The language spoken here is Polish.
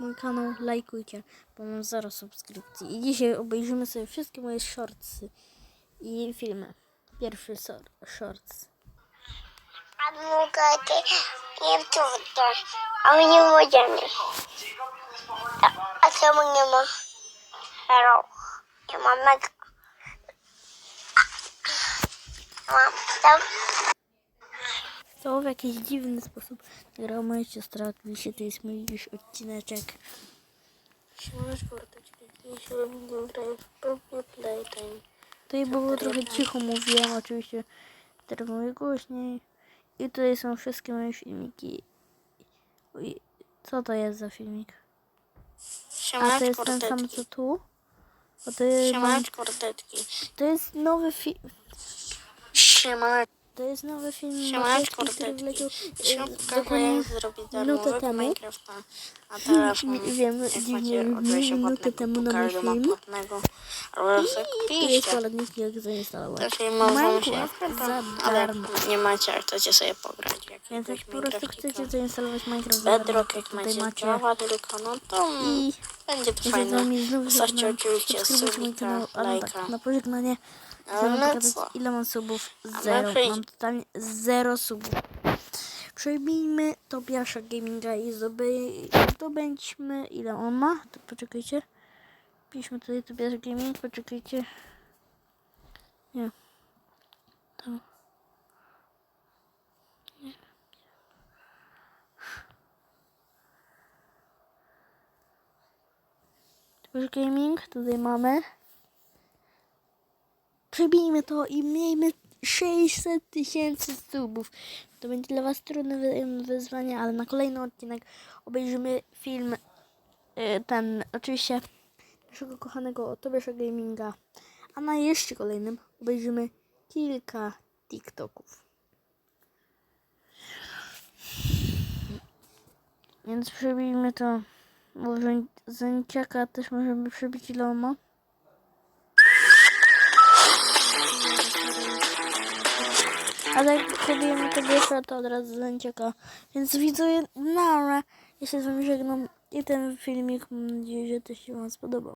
Mój kanał, lajkujcie, bo mam zero subskrypcji. I dzisiaj obejrzymy sobie wszystkie moje shortsy i filmy. Pierwszy so- shorts. A mogę ty nie trudno, a my nie możemy. A, a czemu nie ma hero? Nie ma mega. Mam tam. To w jakiś dziwny sposób nagrała moja siostra, oczywiście to jest mój już odcineczek. Siemaneczko, mordeczki. Dzisiaj graję w Purple Playtime. Tutaj było trochę cicho mówiłem, oczywiście teraz mówię głośniej. I tutaj są wszystkie moje filmiki. Oj, co to jest za filmik? A to jest ten sam co tu? Bo to jest, to jest nowy film. Siemaneczko, To jest nowy film Siemaneczko, Mateczki, który wleciał dokładnie minutę temu. A teraz mam, wiem, dziwnie, minutę temu to ma film. Ale I tu jest piszcie. poradnik jak zainstalowałem. Minecraft za ale darmo. nie macie, jak chcecie sobie pograć. Więc jak po prostu chcecie zainstalować Minecraft Bedrock, jak macie. Java tylko, no to I będzie to fajne. Zostawcie oczywiście subika, kanał, ale lajka. tak, na pożegnanie wam no ile mam subów. my Zero. Mam totalnie zero subów. Przejmijmy Tobiasza Gaminga i zdobędźmy ile on ma. To poczekajcie. Piszmy tutaj Tobiasz Gaming, poczekajcie. Nie. Tobiasz Gaming, tutaj mamy. Przebijmy to i miejmy 600 tysięcy subów. To będzie dla Was trudne wy- wyzwanie, ale na kolejny odcinek obejrzymy film y, ten, oczywiście naszego kochanego Tobiasza Gaminga. A na jeszcze kolejnym obejrzymy kilka TikToków. Więc przebijmy to. Może Zęciaka też możemy przebić ile on ma. A jak przebijemy to wiesza, to od razu Zęciaka. Więc widzowie, nara. Ja się z wami żegnam i ten filmik mam nadzieję, że też się wam spodobał.